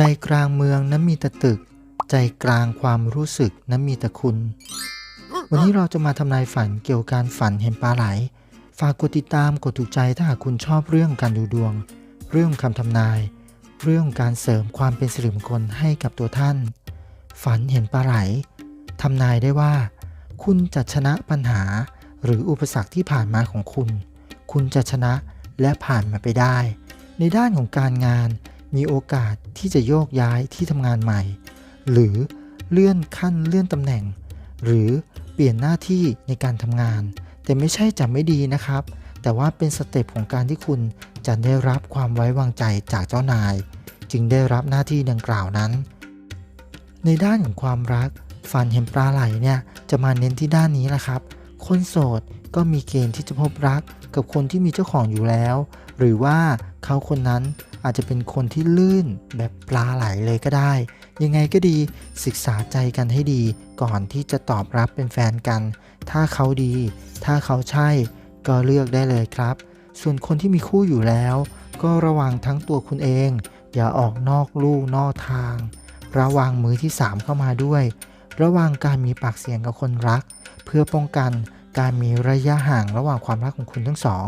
ใจกลางเมืองนั้นมีแต่ตึก ใจกลางความรู้สึกนั้นมีแต่คุณ วันนี้เราจะมาทำนายฝันเกี่ยวกับการฝันเห็นปลาไหล ฝากกดติดตามกดถูกใจถ้าหากคุณชอบเรื่องการดูดวง เรื่องคำทำนาย เรื่องการเสริมความเป็นสิริมงคลให้กับตัวท่าน ฝันเห็นปลาไหลทำนายได้ว่า คุณจะชนะปัญหาหรืออุปสรรคที่ผ่านมาของคุณ คุณจะชนะและผ่านมาไปได้ ในด้านของการงาน มีโอกาสที่จะโยกย้ายที่ทำงานใหม่ หรือเลื่อนขั้นเลื่อนตำแหน่ง หรือเปลี่ยนหน้าที่ในการทำงาน แต่ไม่ใช่จะไม่ดีนะครับ แต่ว่าเป็นสเต็ปของการที่คุณจะได้รับความไว้วางใจจากเจ้านาย จึงได้รับหน้าที่ดังกล่าวนั้น ในด้านของความรักฝันเห็นปลาไหลเนี่ยจะมาเน้นที่ด้านนี้แหละครับ คนโสดก็มีเกณฑ์ที่จะพบรักกับคนที่มีเจ้าของอยู่แล้ว หรือว่าเขาคนนั้น อาจจะเป็นคนที่ลื่นแบบปลาไหลเลยก็ได้ ยังไงก็ดีศึกษาใจกันให้ดี ก่อนที่จะตอบรับเป็นแฟนกัน ถ้าเขาดี ถ้าเขาใช่ ก็เลือกได้เลยครับ ส่วนคนที่มีคู่อยู่แล้ว ก็ระวังทั้งตัวคุณเอง อย่าออกนอกลู่นอกทาง ระวังมือที่ 3 เข้ามาด้วย ระวังการมีปากเสียงกับคนรัก เพื่อป้องกันการมีระยะห่างระหว่างความรักของคุณทั้งสอง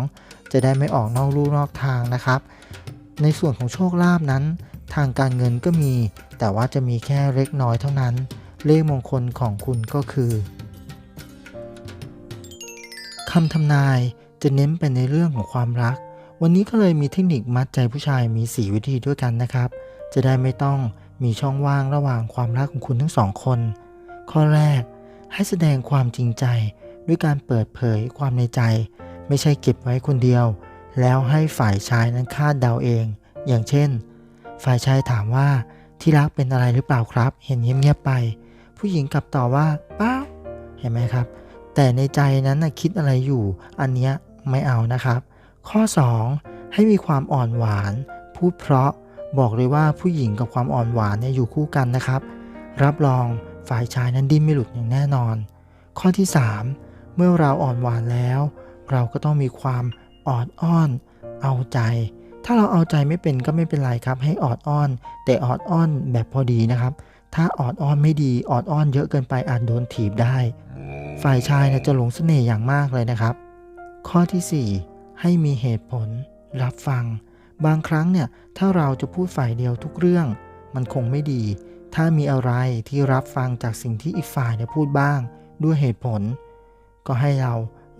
จะได้ไม่ออกนอกลู่นอกทางนะครับ ในส่วนของโชคลาภนั้น ทางการเงินก็มี แต่ว่าจะมีแค่เล็กน้อยเท่านั้น เลขมงคลของคุณก็คือคำทำนายจะเน้นไปในเรื่องของความรัก วันนี้ก็เลยมีเทคนิคมัดใจผู้ชายมี 4 วิธีด้วยกันนะครับ จะได้ไม่ต้องมีช่องว่างระหว่างความรักของคุณทั้งสองคน ข้อแรก ให้แสดงความจริงใจ ด้วยการเปิดเผยความในใจ ไม่ใช่เก็บไว้คนเดียว แล้วให้ฝ่ายชายนั้นคาดเดาเอง อย่างเช่น ฝ่ายชายถามว่าที่รักเป็นอะไรหรือเปล่าครับ เห็นเงียบๆไป ผู้หญิงกลับตอบว่าเปล่าเห็นไหมครับ แต่ในใจนั้นนะคิดอะไรอยู่ อันเนี้ยไม่เอานะครับ ข้อ 2 ให้มีความอ่อนหวาน พูดเพราะบอกเลยว่าผู้หญิงกับความอ่อนหวานเนี่ยอยู่คู่กันนะครับ รับรองฝ่ายชายนั้นดิ้นไม่หลุดอย่างแน่นอน ข้อที่ 3 เมื่อเราอ่อนหวานแล้ว เราก็ต้องมีความ ออดอ้อน เอาใจ ถ้าเราเอาใจไม่เป็นก็ไม่เป็นไรครับ ให้ออดอ้อน แต่ออดอ้อนแบบพอดีนะครับ ถ้าออดอ้อนไม่ดีออดอ้อนเยอะเกินไปอาจโดนถีบได้ ฝ่ายชายเนี่ยจะหลงเสน่ห์อย่างมากเลยนะครับ ข้อทีสี่4 ให้มีเหตุผล รับฟัง บางครั้งเนี่ยถ้าเราจะพูดฝ่ายเดียวทุกเรื่อง มันคงไม่ดี ถ้ามีอะไรที่รับฟังจากสิ่งที่อีกฝ่ายเนี่ยพูดบ้าง ด้วยเหตุผล ก็ให้เรา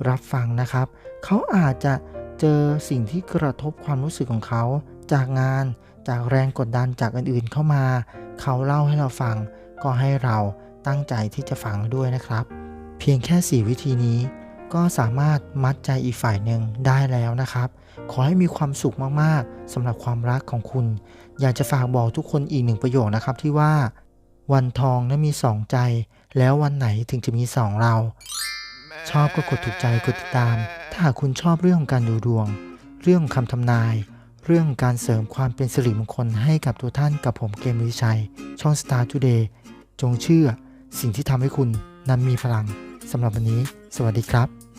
รับฟังนะครับ เขาอาจจะ เจอสิ่งที่กระทบความรู้สึกของเขา จากงาน จากแรงกดดันจากอื่นๆเข้ามา เขาเล่าให้เราฟัง ก็ให้เราตั้งใจที่จะฟังด้วยนะครับ เพียงแค่ 4 วิธีนี้ ก็สามารถมัดใจอีกฝ่ายหนึ่งได้แล้วนะครับ ขอให้มีความสุขมากๆสำหรับความรักของคุณ อยากจะฝากบอกทุกคนอีกหนึ่งประโยคนะครับที่ว่า วันทองนั้นมีสองใจ แล้ววันไหนถึงจะมีสองเรา ชอบก็กดถูกใจกดติดตาม ถ้าหากคุณชอบเรื่องของการดูดวง เรื่องคำทำนาย เรื่องการเสริมความเป็นสิริมงคลให้กับตัวท่านกับผมเกมวิชัย ช่อง Star Today จงเชื่อสิ่งที่ทำให้คุณนั้นมีพลังสำหรับวันนี้ สวัสดีครับ